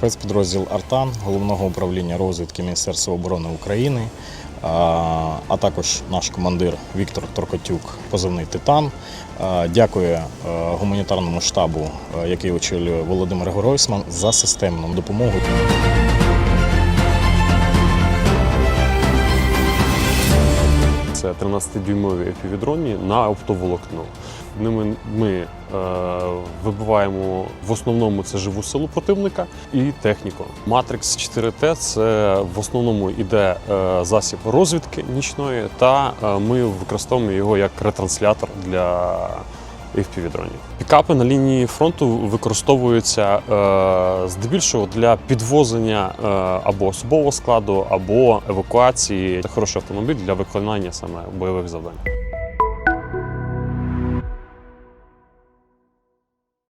спецпідрозділ Артан головного управління розвідки Міністерства оборони України, а, також наш командир Віктор Торкотюк, позивний Титан. Дякує е, гуманітарному штабу, е, який очолює Володимир Гройсман, за системну допомогу. Це 13-дюймові FPV-дрони на оптоволокно. Ними ми е, вибиваємо в основному це живу силу противника і техніку. Матрикс 4T це в основному іде е, засіб розвідки нічної, та е, ми використовуємо його як ретранслятор для FPV-дронів. Пікапи на лінії фронту використовуються е, здебільшого для підвозення е, або особового складу, або евакуації. Це хороший автомобіль для виконання саме бойових завдань.